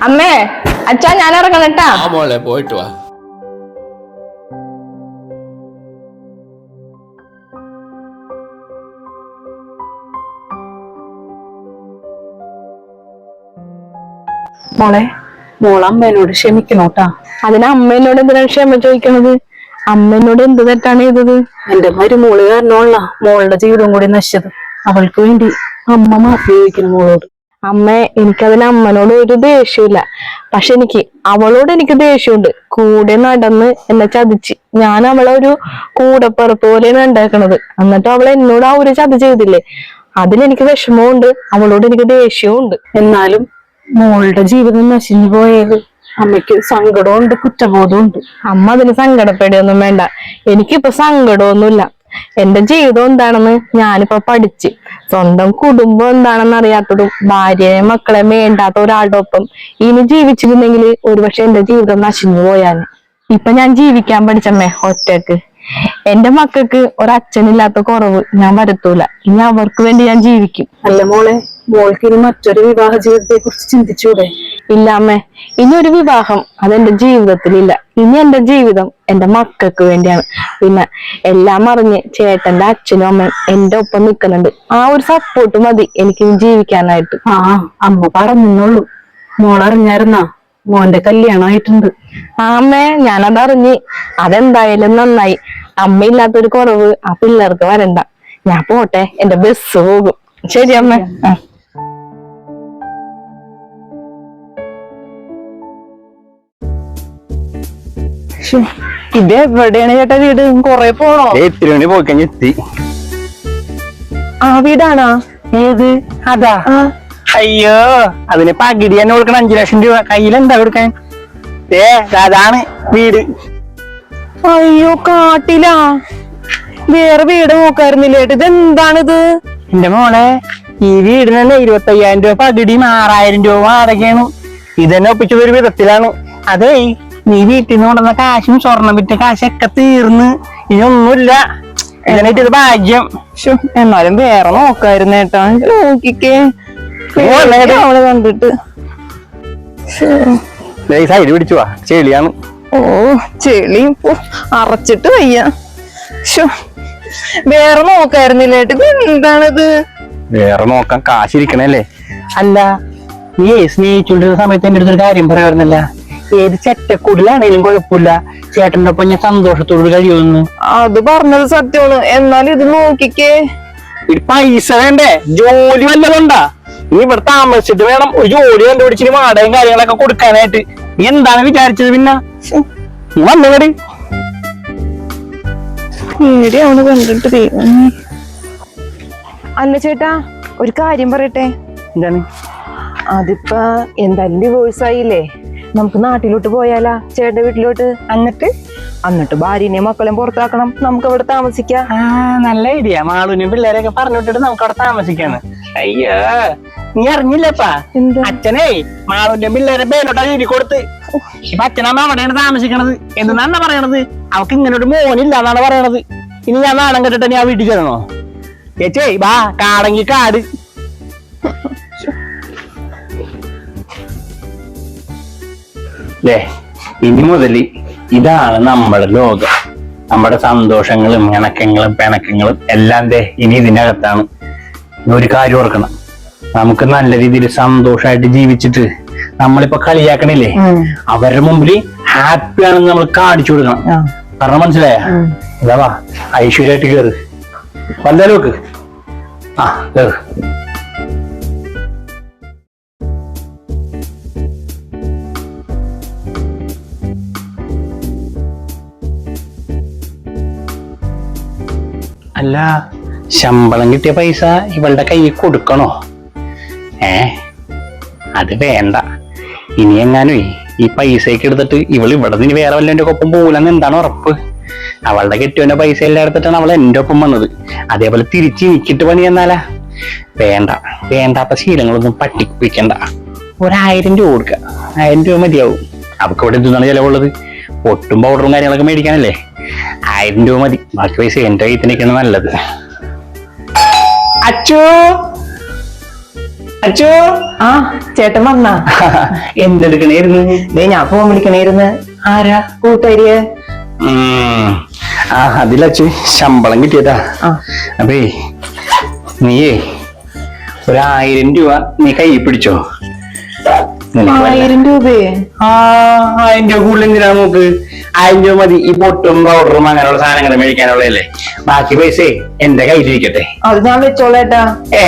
അമ്മേ അച്ഛാ ഞാൻ ഇറങ്ങണം കേട്ടാ. ആ മോളെ പോയിട്ട് വാ. മോളെ മോൾ അമ്മേനോട് ക്ഷമിക്കണോട്ടാ അതിന് അമ്മേനോട് എന്നോട് എന്തിനാണ് ക്ഷമ ചോദിക്കണത്? അമ്മേനോട് എന്നോട് എന്ത് തെറ്റാണ് ചെയ്തത്? എന്റെ മരുമോൾ കാരണമുള്ള മോളുടെ ജീവിതം കൂടി നശിച്ചത്. അവൾക്ക് വേണ്ടി അമ്മ മാഫി ചോദിക്കണം മോളോട്. അമ്മ എനിക്കതിന് അമ്മനോട് ഒരു ദേഷ്യമില്ല പക്ഷെ എനിക്ക് അവളോട് എനിക്ക് ദേഷ്യമുണ്ട്. കൂടെ നടന്ന് എന്നെ ചതിച്ച്. ഞാൻ അവളെ ഒരു കൂടപ്പുറത്ത് പോലെയാണ് ഉണ്ടാക്കണത്. എന്നിട്ട് അവൾ എന്നോട് ആ ഒരു ചതി ചെയ്തില്ലേ? അതിലെനിക്ക് വിഷമമുണ്ട് അവളോട് എനിക്ക് ദേഷ്യവും എന്നാലും മോളുടെ ജീവിതം നശിഞ്ഞു പോയത്. അമ്മയ്ക്ക് സങ്കടമുണ്ട് കുറ്റബോധമുണ്ട് അമ്മ അതിന് സങ്കടപ്പെടുകയൊന്നും വേണ്ട. എനിക്കിപ്പോ സങ്കടമൊന്നുമില്ല. എന്റെ ജീവിതം എന്താണെന്ന് ഞാനിപ്പോ പഠിച്ച്. സ്വന്തം കുടുംബം എന്താണെന്ന് അറിയാത്തതും ഭാര്യയെ മക്കളെ വേണ്ടാത്ത ഒരാളുടെ ഒപ്പം ഇനി ജീവിച്ചിരുന്നെങ്കിൽ ഒരുപക്ഷെ എന്റെ ജീവിതം നശിഞ്ഞു പോയാന്. ഇപ്പൊ ഞാൻ ജീവിക്കാൻ പഠിച്ചമ്മേ ഒറ്റയ്ക്ക്. എന്റെ മക്കൾക്ക് ഒരച്ഛനില്ലാത്ത കുറവ് ഞാൻ വരത്തൂല. ഇനി അവർക്ക് വേണ്ടി ഞാൻ ജീവിക്കും. അല്ല മോളെ മോൾക്ക് ഇനി മറ്റൊരു വിവാഹ ജീവിതത്തെ കുറിച്ച് ചിന്തിച്ചൂടെ? ഇല്ല അമ്മേ. ഇനി ഒരു വിവാഹം അതെന്റെ ജീവിതത്തിലില്ല. ഇനി എന്റെ ജീവിതം എന്റെ മക്കൾക്ക് വേണ്ടിയാണ്. പിന്നെ എല്ലാം അറിഞ്ഞ് ചേട്ടന്റെ അച്ഛനും അമ്മയും എന്റെ ഒപ്പം നിൽക്കുന്നുണ്ട്. ആ ഒരു സപ്പോർട്ട് മതി എനിക്ക് ജീവിക്കാനായിട്ട്. ആ അമ്മ പറഞ്ഞോളൂ മോളറിഞ്ഞായിരുന്നാ മോന്റെ കല്യാണമായിട്ടുണ്ട്. ആ അമ്മേ ഞാനത് അറിഞ്ഞ് അതെന്തായാലും നന്നായി. അമ്മ ഇല്ലാത്തൊരു കുറവ് ആ പിള്ളേർക്ക് വരണ്ട. ഞാൻ പോട്ടെ എന്റെ ബസ് പോകും. ശരി അമ്മേ. ശ്ശോ, ഇത് എവിടെയാണ് ചേട്ടാ വീട്? കൊറേ പോണോ? എത്തിരി പോയി കഴിഞ്ഞ എത്തി. ആ വീടാണോ? ഏത്? അതാ. അയ്യോ അതിന് പകിടി തന്നെ കൊടുക്കണം. അഞ്ചു ലക്ഷം രൂപ. കയ്യിലെന്താ കൊടുക്കാൻ? ഏ അതാണ് വീട്. അയ്യോ കാട്ടിലാ. വേറെ വീട് നോക്കായിരുന്നില്ലേ ഇത് എന്താണിത് എന്റെ മോളെ ഈ വീടിന് തന്നെ ഇരുപത്തി അയ്യായിരം രൂപ പകിടിയും ആറായിരം രൂപ വാടകയാണ്. ഇതന്നെ ഒപ്പിച്ചത് ഒരു വിധത്തിലാണ്. അതേ നീ വീട്ടിൽ നിന്ന് കൊണ്ടുവന്ന കാശും സ്വർണം വിറ്റ കാശൊക്കെ തീർന്ന്. ഇനിയൊന്നുമില്ല ഇതിനായിട്ട് ഇത് ഭാഗ്യം? എന്നാലും വേറെ നോക്കായിരുന്നു ഏട്ടാ നോക്കിക്കേ. അവൾ കണ്ടിട്ട്. സൈഡ് പിടിച്ചു വാ. ചെളിയാണ്. ഓ ചെളി അറച്ചിട്ട് വയ്യ. വേറെ നോക്കായിരുന്നില്ല എന്താണത് ഇത് എന്താണിത്? വേറെ നോക്കാൻ കാശിരിക്കണല്ലേ? അല്ല നീ സ്നേഹിച്ചുകൊണ്ടിരുന്ന സമയത്ത് എന്റെ അടുത്തൊരു കാര്യം പറയാറുന്നല്ല ഏത് ചെറ്റക്കൂടിലാണെങ്കിലും കുഴപ്പമില്ല. ചേട്ടന്റെ ഒപ്പം ഞാൻ സന്തോഷത്തോട് കഴിയുമെന്ന്. അത് പറഞ്ഞത് സത്യമാണ്. എന്നാൽ ഇത് നോക്കിക്കേ. ഇത് പൈസ വേണ്ടേ? ജോലി വല്ലതുണ്ടാ? നീ ഇവിടെ താമസിച്ചിട്ട് വേണം ഒരു ജോലി കണ്ടുപിടിച്ചിട്ട് വാടകയും കാര്യങ്ങളൊക്കെ കൊടുക്കാനായിട്ട്. നീ എന്താണ് വിചാരിച്ചത് പിന്നെ? നീ വന്നങ്ങടി പേടിയാണ് കണ്ടിട്ട് ദൈവമേ. അല്ല ചേട്ടാ ഒരു കാര്യം പറയട്ടെ? എന്താണ്? അതിപ്പോ എന്തായാലും ഡിവോഴ്സ് ആയില്ലേ? നമുക്ക് നാട്ടിലോട്ട് പോയാലാ ചേട്ടന്റെ വീട്ടിലോട്ട്? എന്നിട്ട്? എന്നിട്ട് ഭാര്യനെയും മക്കളെയും പുറത്താക്കണം. നമുക്ക് അവിടെ താമസിക്കാം. നല്ല ഐഡിയ മാളൂനും പിള്ളേരെയൊക്കെ പറഞ്ഞു വിട്ടിട്ട് നമുക്ക് അവിടെ താമസിക്കാന്ന്. അയ്യോ നീ അറിഞ്ഞില്ലപ്പാ? അച്ഛനേ മാളൂന്റെ പിള്ളേരെ പേരോട്ടാ എഴുതി കൊടുത്ത്. ഇപ്പൊ അച്ഛനമ്മ അവിടെയാണ് താമസിക്കണത്. എന്താണ് പറയണത്? അവക്ക് ഇങ്ങനെ ഒരു മോനില്ല എന്നാണ് പറയണത്. ഇനി ഞാൻ നാണം കെട്ടിട്ട് ഞാൻ വീട്ടിൽ ചെല്ലണോ ചേച്ചേ വാ കാടങ്ങി കാട്. ദേ, ഇനി മുതൽ ഇതാണ് നമ്മുടെ ലോകം. നമ്മുടെ സന്തോഷങ്ങളും ഇണക്കങ്ങളും പിണക്കങ്ങളും എല്ലാം ദേ ഇനി ഇതിനകത്താണ്. ഒരു കാര്യം ഓർക്കണം. നമുക്ക് നല്ല രീതിയിൽ സന്തോഷമായിട്ട് ജീവിച്ചിട്ട് നമ്മളിപ്പോ കളിയാക്കണില്ലേ? അവരുടെ മുമ്പിൽ ഹാപ്പി ആണെന്ന് നമ്മൾ കാണിച്ചു കൊടുക്കണം. കാരണം മനസ്സിലായ? ഐശ്വര്യമായിട്ട് കേറ്. വന്നാലും നോക്ക് ആ കേറ്. അല്ല ശമ്പളം കിട്ടിയ പൈസ ഇവളുടെ കയ്യിൽ കൊടുക്കണോ? ഏ അത് വേണ്ട. ഇനി എങ്ങാനും ഈ പൈസയൊക്കെ എടുത്തിട്ട് ഇവൾ ഇവിടെ നിന്ന് വേറെ വല്ലതിന്റെ ഒപ്പം പോകില്ലെന്ന് എന്താണ് ഉറപ്പ്? അവളുടെ കെട്ടിയവന്റെ പൈസ എല്ലാം എടുത്തിട്ടാണ് അവൾ എന്റെ ഒപ്പം വന്നത്. അതേപോലെ തിരിച്ച് എനിക്കിട്ട് പണി എന്നാലാ വേണ്ട വേണ്ടാത്ത ശീലങ്ങളൊന്നും പട്ടിപ്പിക്കണ്ട ഒരായിരം രൂപ കൊടുക്കുക ആയിരം രൂപ മതിയാവും. അവൾക്ക് ഇവിടെ എന്താണ് ചിലവുള്ളത്? പൊട്ടും പൗഡറും കാര്യങ്ങളൊക്കെ മേടിക്കാനല്ലേ? ആയിരം രൂപ മതി. ബാക്കി പൈസ എന്റെ കയ്യിൽ തന്നെയൊക്കെയാണ് നല്ലത്. അച്ചു! അച്ചു! ആ ചേട്ടൻ വന്നാ. എന്തെടുക്കണേരുന്നു ദേ ഞാൻ ഫോൺ വിളിക്കണേരുന്ന് ആരാ? കൂട്ടുകാരിയെ? ഉം. ആ അതിലച്ചു ശമ്പളം കിട്ടിയതാ. അപ്പേ നീയേ ഒരായിരം രൂപ നീ കൈ പിടിച്ചോ? ആയിരം രൂപയെ ആ ആയിരം രൂപ കൂടുതൽ എന്തിനാ നമുക്ക് ആയിരം രൂപ മതി. ഈ പൊട്ടും പൗഡറും അങ്ങനെയുള്ള സാധനങ്ങൾ മേടിക്കാനുള്ളതല്ലേ? ബാക്കി പൈസ എന്റെ കയ്യിലിരിക്കട്ടെ. അത് ഞാൻ വെച്ചോളേട്ടാ ഏ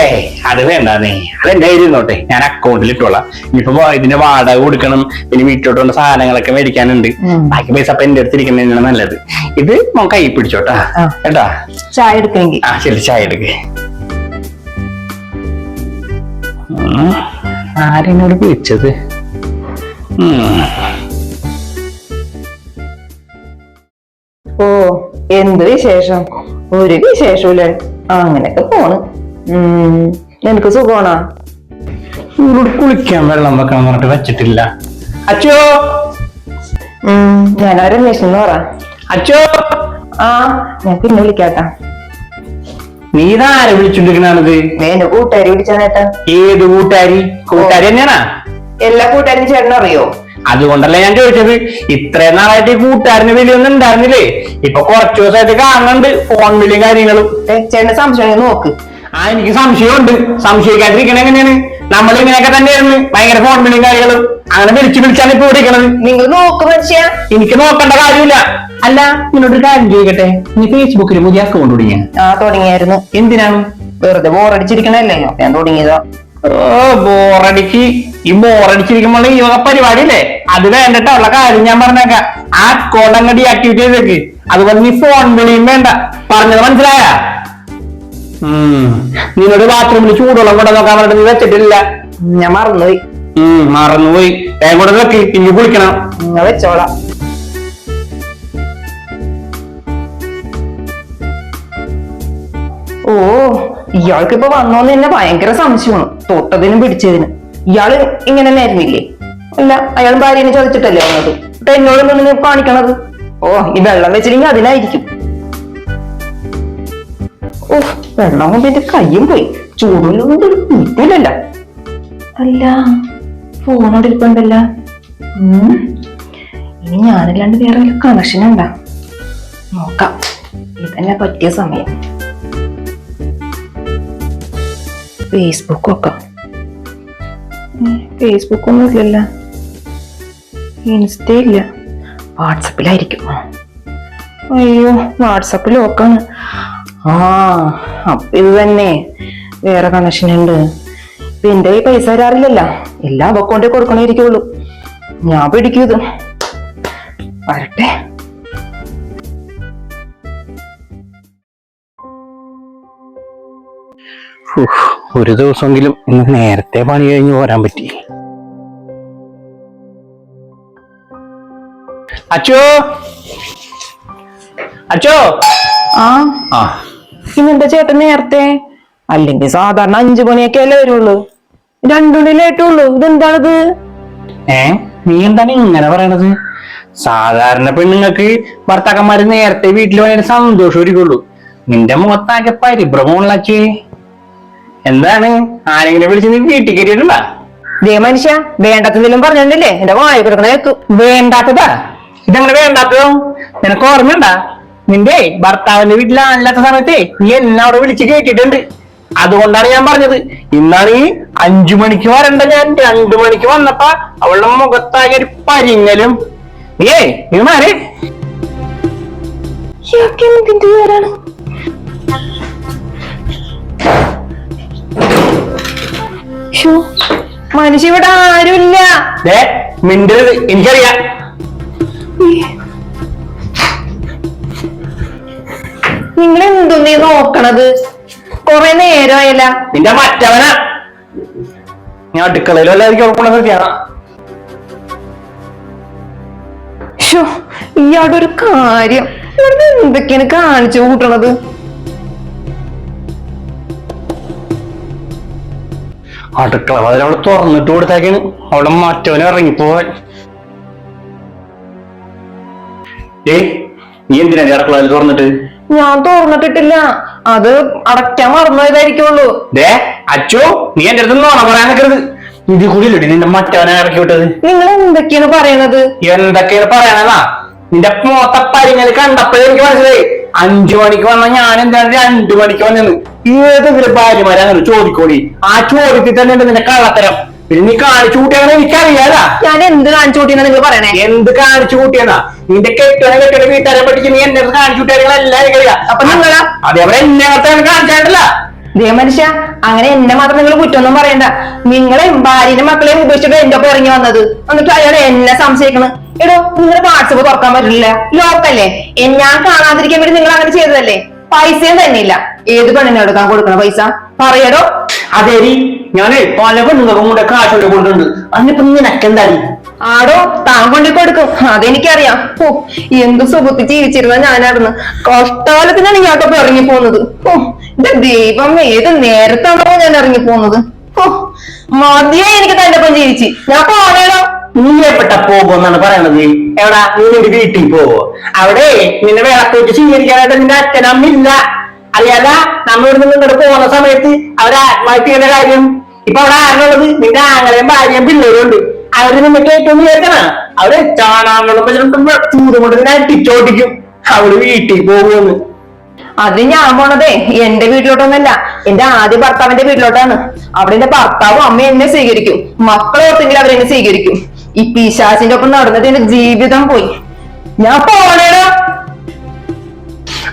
അത് വേണ്ടേ അത് എന്റെ കയ്യിൽ ഇരുന്നോട്ടെ ഞാൻ അക്കൗണ്ടിൽ ഇട്ടോളാം. ഇനിയിപ്പോ ഇതിന്റെ വാടക കൊടുക്കണം. പിന്നെ വീട്ടിലോട്ടുള്ള സാധനങ്ങളൊക്കെ മേടിക്കാനുണ്ട്. ബാക്കി പൈസ അപ്പൊ എന്റെ അടുത്ത് അടുത്തിരിക്കുന്നതിനാണ് നല്ലത്. ഇത് മോൻ കൈ പിടിച്ചോട്ടാ. കേട്ടാ ചായ എടുക്കെങ്കിൽ ആ ശരി ചായ എടുക്ക്. ആരെന്നോട് വിളിച്ചത്? ഉം. എന്ത് വിശേഷം? ഒരു വിശേഷമില്ല അങ്ങനെയൊക്കെ പോണ്. ഉം. നിനക്ക് സുഖമാണോ? ഇവിടെ കുളിക്കാൻ വെള്ളം വെക്കണം പറഞ്ഞിട്ട് വെച്ചിട്ടില്ല. അച്ചോ ഉം. ഞാൻ ആ രമേശെന്ന് പറ. അച്ചോ ആ ഞാൻ പിന്നെ വിളിക്കാട്ടാ. നീ ഇതാരെ വിളിച്ചോണ്ടിരിക്കണത് എന്റെ കൂട്ടുകാരി വിളിച്ചാനേട്ടാ ഏത് കൂട്ടുകാരി? കൂട്ടുകാരി തന്നെയാണാ? എല്ലാ കൂട്ടുകാരും ചേട്ടൻ അറിയോ അതുകൊണ്ടല്ല ഞാൻ ചോദിച്ചത്? ഇത്രയും നാളായിട്ട് ഈ കൂട്ടുകാരന് വിളിയൊന്നും ഉണ്ടായിരുന്നില്ലേ? ഇപ്പൊ കുറച്ചു ദിവസമായിട്ട് കാണുന്നുണ്ട് ഫോൺ വിളിയും കാര്യങ്ങളും. ചേട്ടന്റെ ചേട്ടന് സംശയം നോക്ക്. ആ എനിക്ക് സംശയമുണ്ട്. സംശയിക്കാതിരിക്കണ എങ്ങനെയാണ്? നമ്മൾ ഇങ്ങനെയൊക്കെ തന്നെയായിരുന്നു. ഭയങ്കര ഫോൺ വിളിയും കാര്യങ്ങളും. അങ്ങനെ വിളിച്ചു വിളിച്ചാണ് ഇപ്പൊ വിളിക്കണത് നിങ്ങൾ നോക്ക് മനുഷ്യ. എനിക്ക് നോക്കേണ്ട കാര്യമില്ല. അല്ല നിന്നോട് ഒരു കാര്യം ചോദിക്കട്ടെ? നീ ഫേസ്ബുക്കിൽ പുതിയ അക്കൗണ്ട് തുടങ്ങിയ? ആ തുടങ്ങിയായിരുന്നു. എന്തിനാണ്? വെറുതെ ബോറടിച്ചിരിക്കണല്ലേ ഞാൻ? തുടങ്ങിയതാ. ഓ ബോറടിക്ക് ഈ മോറടിച്ചിരിക്കുമ്പോൾ ഈ വക പരിപാടിയില്ലേ? അത് വേണ്ടിട്ടുള്ള കാര്യം ഞാൻ പറഞ്ഞേക്കാം. ആ കോടങ്ങടി ആക്ടിവിറ്റീസ് ഒക്കെ അതുപോലെ നീ ഫോൺ വിളിയും വേണ്ട. പറഞ്ഞത് മനസ്സിലായ? നിന്നോട് ബാത്റൂമിൽ ചൂടുള്ള കൂടെ നോക്കാൻ പറഞ്ഞിട്ട് നീ വെച്ചിട്ടില്ല. ഞാൻ മറന്നുപോയി. മറന്നുപോയി. വേഗം കൂടെ നോക്കി ഇനി കുളിക്കണം. ഞാൻ വെച്ചോളാം. ഓ ഇയാൾക്ക് ഇപ്പൊ വന്നോന്ന് തന്നെ ഭയങ്കര സംശയമാണ്. തൊട്ടതിനും പിടിച്ചതിനും. ഇയാൾ ഇങ്ങനെ തന്നെ ആയിരുന്നില്ലേ അല്ല അയാൾ ഭാര്യനെ ചോദിച്ചിട്ടല്ലേ വന്നത്? ഇപ്പൊ എന്നോട് നിങ്ങൾ കാണിക്കണത്? ഓ ഈ വെള്ളം വെച്ചില്ലെങ്കിൽ അതിനായിരിക്കും. ഓ വെള്ളം കൊണ്ട് എന്റെ കയ്യും പോയി. ചൂടുള്ളതുകൊണ്ട് ഒരു കുത്തില്ലല്ല അല്ല ഫോണോട് ഇരിപ്പുണ്ടല്ല. ഇനി ഞാനല്ലാണ്ട് വേറെ ഒരു കണക്ഷൻ ഉണ്ടാ. നോക്കാം. ഇതന്നെ പറ്റിയ സമയം. ഫേസ്ബുക്ക് നോക്കാം ഫേസ്ബുക്ക് ഒന്നും ഇല്ലല്ല ഇൻസ്റ്റ ഇല്ല വാട്സപ്പിലായിരിക്കും. അയ്യോ വാട്സപ്പിൽ ഓക്കാണ് ആ അപ്പൊ ഇത് തന്നെ. വേറെ കണക്ഷൻ ഉണ്ട്. ഇപ്പൊ എന്റെ കയ്യിൽ പൈസ തരാറില്ലല്ലോ എല്ലാം അക്കൗണ്ടിൽ കൊടുക്കണേരിക്കുള്ളൂ ഞാൻ പിടിക്കൂത് വരട്ടെ. ഉഫ്, ഒരു ദിവസമെങ്കിലും ഇന്ന് നേരത്തെ പണി കഴിഞ്ഞ് പോരാൻ പറ്റി. അച്ചോ? അച്ചോ? ആ. ആ. ഇന്നെന്താ ചേട്ടൻ നേരത്തെ. അല്ലെങ്കിൽ സാധാരണ അഞ്ചു മണിയൊക്കെ അല്ലേ വരുള്ളൂ? രണ്ടുമണിയിലായിട്ടുള്ളൂ ഇതെന്താണിത്? ഏ നീ എന്താണ് ഇങ്ങനെ പറയണത്? സാധാരണ പെണ്ണുങ്ങൾക്ക് ഭർത്താക്കന്മാര് നേരത്തെ വീട്ടിൽ വന്നതിന് ഒരുക്കുള്ളൂ. നിന്റെ മുഖത്താകെ പരിഭ്രമമുള്ള അച്ഛേ എന്താണ്? ആരെങ്കിലും വിളിച്ച് നീ വീട്ടിൽ കയറിയിട്ടുള്ള ദേ മനുഷ്യ വേണ്ടാത്തതിലും പറഞ്ഞിട്ടില്ലേ എന്റെ വായ കിടക്കണ കേൾക്കും വേണ്ടാത്തതാ? ഇതങ്ങനെ വേണ്ടാത്തതോ? നിനക്ക് ഓർമ്മയുണ്ടാ? നിന്റെ ഭർത്താവിന്റെ വീട്ടിലാണില്ലാത്ത സമയത്തെ നീ എന്നെ അവിടെ വിളിച്ച് കേട്ടിട്ടുണ്ട്. അതുകൊണ്ടാണ് ഞാൻ പറഞ്ഞത്. ഇന്നാണ് ഈ അഞ്ചു മണിക്ക് വരണ്ട ഞാൻ. രണ്ടു മണിക്ക് വന്നപ്പോ അവളുടെ മുഖത്താകെ ഒരു പരിങ്ങലും. നീയേ ഇത് മാറി ഇതിന്റെ പേരാണ്. ശ്ശോ, മനുഷ്യ ഇവിടെ ആരുമില്ല. മിണ്ടരുത് എനിക്കറിയാം. നിങ്ങൾ എന്തു നീ നോക്കണത്? കൊറേ നേരമായല്ല നിന്റെ മറ്റവനാ. ഞാൻ അടുക്കളയിലും എല്ലാവർക്കും ഉറപ്പുള്ള സത്യാണ് ഷോ ഇയാളുടെ ഒരു കാര്യം എന്തൊക്കെയാണ് കാണിച്ചു കൂട്ടണത്? അടുക്കള അവൾ തുറന്നിട്ട് കൊടുത്തേക്കാണ്. അവിടെ മറ്റവനെ ഇറങ്ങിപ്പോവാൻ. ഏ നീ എന്തിനാ നീ അടുക്കള അതിൽ തുറന്നിട്ട്? ഞാൻ തുറന്നിട്ടിട്ടില്ല. അത് അടയ്ക്കാൻ മറന്നതായിരിക്കുള്ളൂ ദേ അച്ചു നീ എന്റെ അടുത്ത് നോണ പറയാൻ നിൽക്കരുത് ഇത് കൂടി ഇല്ലടി നിന്റെ മറ്റവനെ ഇറക്കി വിട്ടത്. നിങ്ങൾ എന്തൊക്കെയാണ് പറയണത്? എന്തൊക്കെയാണ് പറയണതാ? നിന്റെ മോത്ത പരിങ്ങൽ കണ്ടപ്പോഴേ എനിക്ക് മനസ്സിലായി. അഞ്ചു മണിക്ക് വന്ന ഞാൻ എന്താണ് രണ്ടു മണിക്ക് വന്നത് ഏതെങ്കിലും ഭാര്യമാരാണ് ചോദിക്കോടി. ആ ചോദ്യത്തിൽ തന്നെ ഉണ്ട് നിന്റെ കള്ളത്തരം. പിന്നെ നീ കാണിച്ചു കൂട്ടിയാണെന്ന് എനിക്കറിയാലാ? ഞാൻ എന്ത് കാണിച്ചു കൂട്ടിയെന്നാ നിങ്ങൾ പറയണേ? എന്ത് കാണിച്ചു കൂട്ടിയതാ നിന്റെ കെട്ടണ കെട്ടണ വീട്ടുകാരെ പഠിച്ച് നീ എന്നെ കാണിച്ചു കാണിച്ചു കൂട്ടിയാണെല്ലാം കഴിയാ അപ്പൊ നിങ്ങളാ? അതേപോലെ എന്നെ കാണിച്ചായിട്ടില്ല ദേ മനുഷ്യ അങ്ങനെ എന്നെ മാത്രം നിങ്ങൾ കുറ്റമൊന്നും പറയണ്ട. നിങ്ങളെ ഭാര്യയുടെ മക്കളെയും ഉപേക്ഷിച്ചിട്ട് എന്റെ ഒപ്പം ഇറങ്ങി വന്നത്. എന്നിട്ട് അയാൾ എന്നെ സംശയിക്കണം. എടോ നിങ്ങൾ വാട്സപ്പ് തുറക്കാൻ പറ്റില്ല. ലോക്കല്ലേ? ഞാൻ കാണാതിരിക്കാൻ വേണ്ടി നിങ്ങൾ അങ്ങനെ ചെയ്തതല്ലേ? പൈസയും തന്നെ ഇല്ല ഏത് പെണ്ണിനെ എടുക്കാൻ കൊടുക്കണ പൈസ? പറയടോ. അതേരി ഞാനേ പല പെണ്ണുങ്ങൾക്കും കൂടെ കാശ് കൊണ്ടുണ്ട് അതിനിപ്പം നിനക്കെന്താടി? ആടോ താൻ കൊണ്ടി കൊടുക്കും അതെനിക്കറിയാം. ഓ എന്ത് സുഖത്ത് ജീവിച്ചിരുന്ന ഞാനായിരുന്നു. കഷ്ടകാലത്തിനാണ് ഇങ്ങോട്ടൊക്കെ ഇറങ്ങി പോകുന്നത് ഓ എന്റെ ദൈവം ഏത് നേരത്താണോ ഞാൻ ഇറങ്ങി പോകുന്നത് ഓ മതിയായി എനിക്ക് തന്റെ ഒപ്പം ജീവിച്ച്. ഞാൻ പോണേടോ. നീയപ്പെട്ട എപ്പെട്ട പോകുമെന്നാണ് പറയണത്? എവിടാ? നീ നിന്റെ വീട്ടിൽ പോവോ? അവിടെ നിന്നെ വിളക്ക് വെച്ച് സ്വീകരിക്കാനായിട്ട് നിന്റെ അച്ഛനമ്മില്ല അറിയാല നമ്മൾ ഇവിടെ നിന്ന് ഇങ്ങോട്ട് പോകുന്ന സമയത്ത് അവർ ആത്മഹത്യ ചെയ്യുന്ന കാര്യം. ഇപ്പൊ അവിടെ ആരുള്ളത്? നിന്റെ ആങ്ങളെയും ഭാര്യയും പിള്ളേരും ഉണ്ട്. അവർ നിന്നെ കേട്ടൊന്ന് കേൾക്കണ അവർ ചാണാങ്ങളും ചൂട് കൊണ്ട് അടിച്ചോടിക്കും അവൾ വീട്ടിൽ പോകുമെന്ന് അത് ഞാൻ പോണതേ എന്റെ വീട്ടിലോട്ടൊന്നല്ല. എന്റെ ആദ്യ ഭർത്താവിന്റെ വീട്ടിലോട്ടാണ്. അവിടെ എന്റെ ഭർത്താവും അമ്മയും എന്നെ സ്വീകരിക്കും. മക്കളെ ഓർത്തെങ്കിലും അവരെന്നെ സ്വീകരിക്കും. ഈ പിശാചിന്റെ ഒപ്പം നടന്നിട്ട് എന്റെ ജീവിതം പോയി. ഞാൻ പോണേടാ.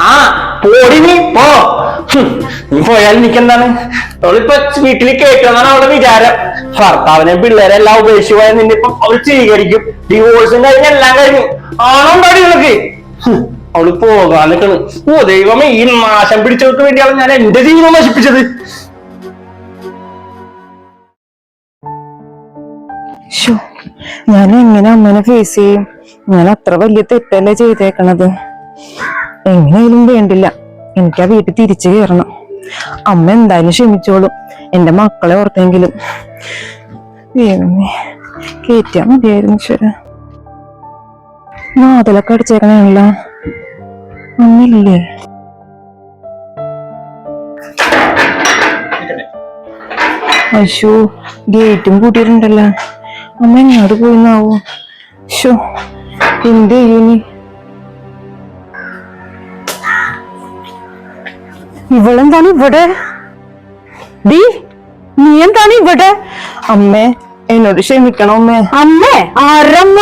ആ പോടി നീ പോ. നീ പോയാൽ എനിക്കെന്താണ്? അവളിപ്പോ വീട്ടിൽ കേൾക്കണമെന്നാണ് അവളുടെ വിചാരം. ഭർത്താവിനെ പിള്ളേരെല്ലാം ഉപേക്ഷിച്ച് പോയാൽ നിന്നെ ഇപ്പൊ അവൾ സ്വീകരിക്കും ഡിവോഴ്സും കഴിഞ്ഞ എല്ലാം കഴിഞ്ഞു. ആണോ പാടി നിനക്ക് അവൾ പോകാൻ നിൽക്കണ് ഓ ദൈവമേ ഈ നാശം പിടിച്ചവർക്ക് വേണ്ടിയാണ് ഞാൻ എന്റെ ജീവിതം നശിപ്പിച്ചത്. ഞാൻ എങ്ങനെ അമ്മനെ ഫേസ് ചെയ്യും. ഞാൻ അത്ര വലിയ തെറ്റല്ലേ ചെയ്തേക്കണത്? എങ്ങനെയും വേണ്ടില്ല. എനിക്ക് ആ വീട്ടിൽ തിരിച്ചു കയറണം. അമ്മ എന്തായാലും ക്ഷമിച്ചോളും. എന്റെ മക്കളെ ഓർത്തെങ്കിലും. ദൈവമേ കേറ്റാ മതിയായിരുന്നു ശരി മാതലൊക്കെ അടിച്ചേക്കണല്ല ഒന്നില്ലേ അശോ ഗേറ്റും കൂട്ടിയിട്ടുണ്ടല്ലോ. അമ്മ എങ്ങോട്ട് പോയിന്നാവോ? ഷോ എന്ത് ചെയ്യൂനി ഇവളെന്താണ് ഇവിടെ? ഡീ നീ എന്താണ് ഇവിടെ? അമ്മേ എന്നോട് ക്ഷമിക്കണം അമ്മേ. അമ്മേ ആരമ്മ?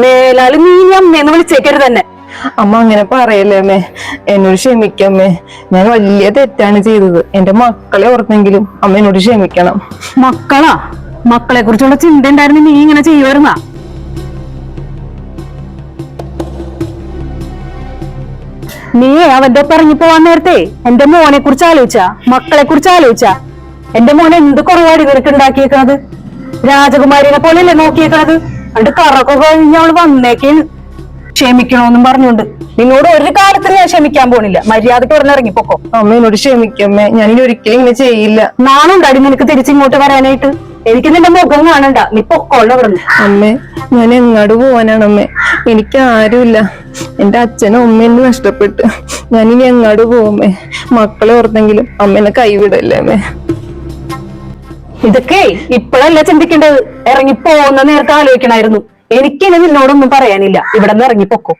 മേലാൽ നീ ഇനി അമ്മേന്ന് വിളിച്ചേക്കരുത് തന്നെ അമ്മ അങ്ങനെ പറയല്ലേ അമ്മേ. എന്നോട് ക്ഷമിക്കമ്മേ ഞാൻ വലിയ തെറ്റാണ് ചെയ്തത്. എന്റെ മക്കളെ ഓർത്തെങ്കിലും അമ്മ എന്നോട് ക്ഷമിക്കണം. മക്കളാ? മക്കളെ കുറിച്ചുള്ള ചിന്ത ഉണ്ടായിരുന്നു നീ ഇങ്ങനെ ചെയ്യുമായിരുന്ന? നീ അവന്റെ ഇറങ്ങി പോവാൻ നേരത്തെ എന്റെ മോനെ കുറിച്ച് ആലോചിച്ച മക്കളെ കുറിച്ച് ആലോചിച്ച. എന്റെ മോനെ എന്ത് കുറവാടി ഇവർക്ക് ഉണ്ടാക്കിയേക്കണത്? രാജകുമാരിനെ പോലെയല്ലേ നോക്കിയേക്കണത്? അണ്ട് കറക്കൊക്കെ കഴിഞ്ഞ് അവൾ വന്നേക്കാണ് ക്ഷമിക്കണോന്നും പറഞ്ഞുകൊണ്ട്. നിന്നോട് ഒരു കാലത്തും ഞാൻ ക്ഷമിക്കാൻ പോണില്ല. മര്യാദയ്ക്ക് പറഞ്ഞിറങ്ങിപ്പോക്കോ അമ്മ എന്നോട് ക്ഷമിക്കമ്മേ. ഞാൻ ഇനി ഒരിക്കലും ഇങ്ങനെ ചെയ്യില്ല. നാണുണ്ടാടി നിനക്ക് തിരിച്ചിങ്ങോട്ട് വരാനായിട്ട്. എനിക്ക് നിന്റെ മുഖം കാണണ്ട. നീ പൊക്കോളെ പറഞ്ഞു അമ്മേ ഞാൻ എങ്ങോട്ട് പോവാനാണ് അമ്മേ? എനിക്ക് ആരുമില്ല. എന്റെ അച്ഛനും അമ്മയും നഷ്ടപ്പെട്ട് ഞാൻ ഇനി എങ്ങോട്ട് പോവമ്മേ മക്കളെ ഓർത്തെങ്കിലും അമ്മേനെ കൈവിടല്ലേ അമ്മേ? ഇതൊക്കെ ഇപ്പോഴല്ല ചിന്തിക്കേണ്ടത്. ഇറങ്ങി പോകുന്ന നേരത്തെ ആലോചിക്കണായിരുന്നു. എനിക്കിനി നിന്നോടൊന്നും പറയാനില്ല. ഇവിടെ നിന്ന് ഇറങ്ങിപ്പോക്കോ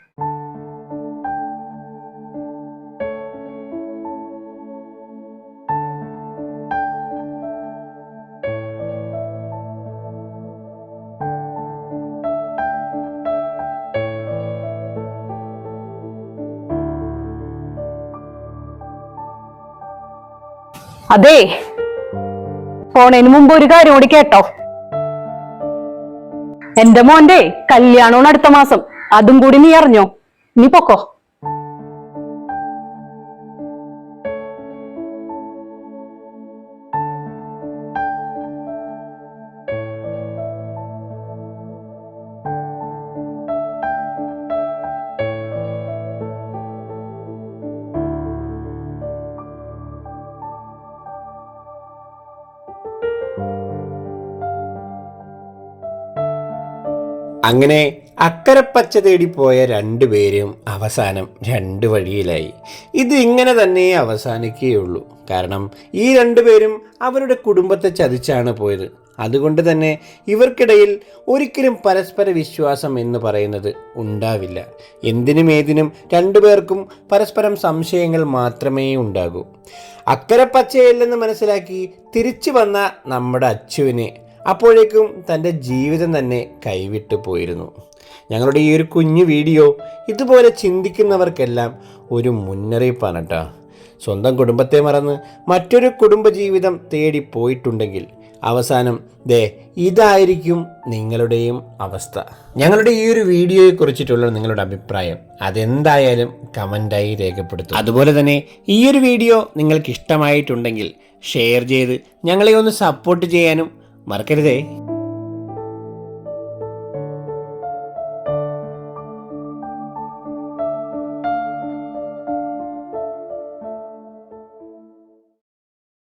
അതെ. പോണേന് മുമ്പ് ഒരു കാര്യം കൂടി കേട്ടോ. എന്റെ മോന്റെ കല്യാണമാണ് അടുത്ത മാസം. അതും കൂടി നീ അറിഞ്ഞോ? നീ പൊക്കോ? അങ്ങനെ അക്കരപ്പച്ച തേടി തേടിപ്പോയ രണ്ടുപേരും അവസാനം രണ്ട് വഴിയിലായി. ഇത് ഇങ്ങനെ തന്നെ അവസാനിക്കുകയുള്ളൂ. കാരണം ഈ രണ്ടുപേരും അവരുടെ കുടുംബത്തെ ചതിച്ചാണ് പോയത്. അതുകൊണ്ട് തന്നെ ഇവർക്കിടയിൽ ഒരിക്കലും പരസ്പര വിശ്വാസം എന്ന് പറയുന്നത് ഉണ്ടാവില്ല. എന്തിനും ഏതിനും രണ്ടുപേർക്കും പരസ്പരം സംശയങ്ങൾ മാത്രമേ ഉണ്ടാകൂ. അക്കരപ്പച്ചയല്ലെന്ന് മനസ്സിലാക്കി തിരിച്ചു വന്ന നമ്മുടെ അച്ചുവിനെ അപ്പോഴേക്കും തന്റെ ജീവിതം തന്നെ കൈവിട്ടു പോയിരുന്നു. ഞങ്ങളുടെ ഈ ഒരു കുഞ്ഞു വീഡിയോ ഇതുപോലെ ചിന്തിക്കുന്നവർക്കെല്ലാം ഒരു മുന്നറിയിപ്പാണ് കേട്ടോ സ്വന്തം കുടുംബത്തെ മറന്ന് മറ്റൊരു കുടുംബജീവിതം തേടി പോയിട്ടുണ്ടെങ്കിൽ അവസാനം ദേ ഇതായിരിക്കും നിങ്ങളുടെയും അവസ്ഥ. ഞങ്ങളുടെ ഈ ഒരു വീഡിയോയെ കുറിച്ചിട്ടുള്ള നിങ്ങളുടെ അഭിപ്രായം അതെന്തായാലും കമന്റായി രേഖപ്പെടുത്തും. അതുപോലെ തന്നെ ഈ ഒരു വീഡിയോ നിങ്ങൾക്ക് ഇഷ്ടമായിട്ടുണ്ടെങ്കിൽ ഷെയർ ചെയ്ത് ഞങ്ങളെ ഒന്ന് സപ്പോർട്ട് ചെയ്യാനും മറക്കരുതേ.